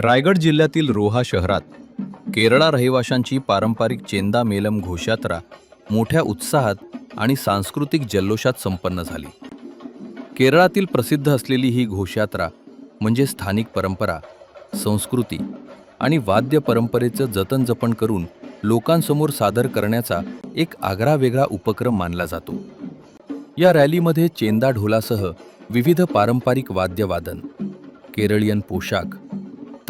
रायगड जिल्ह्यातील रोहा शहरात केरळा रहिवाशांची पारंपरिक चेंदा मेलम घोषयात्रा मोठ्या उत्साहात आणि सांस्कृतिक जल्लोषात संपन्न झाली. केरळातील प्रसिद्ध असलेली ही घोषयात्रा म्हणजे स्थानिक परंपरा संस्कृती आणि वाद्य परंपरेचं जतन जपण करून लोकांसमोर सादर करण्याचा एक आगळावेगळा उपक्रम मानला जातो. या रॅलीमध्ये चेंदा ढोलासह विविध पारंपरिक वाद्यवादन केरळीयन पोशाख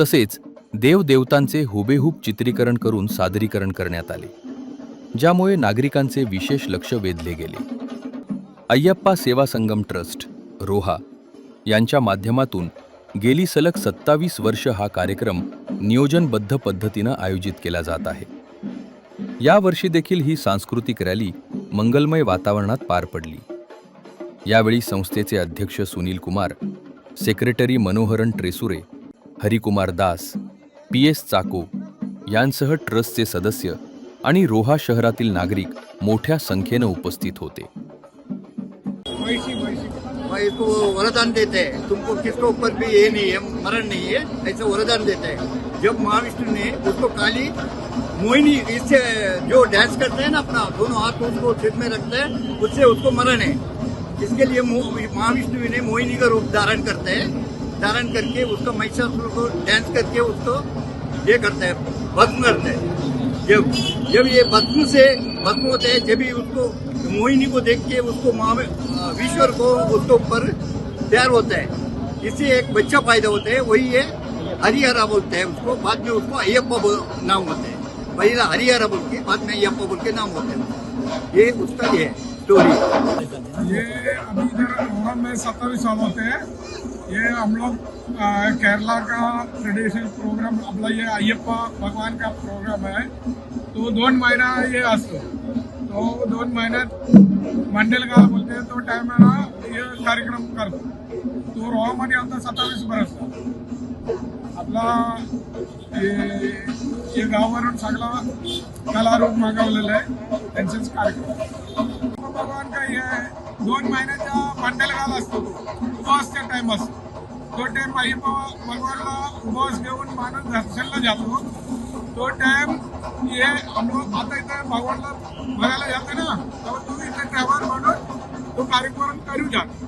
तसेच देवदेवतांचे हुबेहूब चित्रीकरण करून सादरीकरण करण्यात आले ज्यामुळे नागरिकांचे विशेष लक्ष वेधले गेले. अय्यप्पा सेवा संगम ट्रस्ट रोहा यांच्या माध्यमातून गेली सलग सत्तावीस वर्ष हा कार्यक्रम नियोजनबद्ध पद्धतीनं आयोजित केला जात आहे. यावर्षी देखील ही सांस्कृतिक रॅली मंगलमय वातावरणात पार पडली. यावेळी संस्थेचे अध्यक्ष Sunil Kumar secretary Manoharan treasurer Harikumar Das P S Chacko यांसह ट्रस्टचे सदस्य आणि रोहा शहरातील नागरिक मोठ्या संख्येनं उपस्थित होते. मैं इसको वरदान देते. हैं तुमको किसके ऊपर भी ये नहीं है मरण नहीं है ऐसे वरदान देते हैं. जब महाविष्णु ने उसको काली मोहिनी इससे जो डांस करते हैं ना अपना दोनों हाथ उसको सिर में रखते हैं उससे उसको मरण है इसके लिए मो- महाविष्णु ने मोहिनी का रूप धारण करते हैं। धारण करके उसको महिषासुर को डांस करके उसको ये करते हैं भस्म करते हैं। जब जब ये भस्म से भस्म होते हैं, जब ही उसको मोहिनी को देख के उसको विश्वर को उसके ऊपर प्यार होता है, इससे एक बच्चा पैदा होता है, वही ये हरिहरा बोलते हैं उसको, बाद में उसको अयप्पा नाम होते हैं। पहला हरिहरा बोल के, बाद में अयप्पा बोल के नाम होते हैं। ये उसका ये स्टोरी ये अभी इधर में सत्तावीस साल होते हैं। ये हम लोग केरला का ट्रेडिशनल प्रोग्राम आपला ये अय्यप्पा भगवान का प्रोग्राम आहे तो दोन महिना ये असतो। तो दोन महिन्यात मंडल बोलते तो टायमाला हे कार्यक्रम करतो। तो रोहामध्ये आता सत्तावीस वर्ष आपला हे- हे गावावरून सगळा कलारूप मागवलेला आहे त्यांचेच कार्यक्रम. भगवान का हे दोन महिन्याचा मंडल काल असतो. तो टाइम तो टाइम अय्यप्पा भगवानला उपवास घेऊन माणूस दर्शनला जातो. तो टाइम हे हम आता इथं भगवानला बघायला जातो ना तर तुम्ही इथे ट्रॅव्हल म्हणून तो कार्यक्रम करू जातो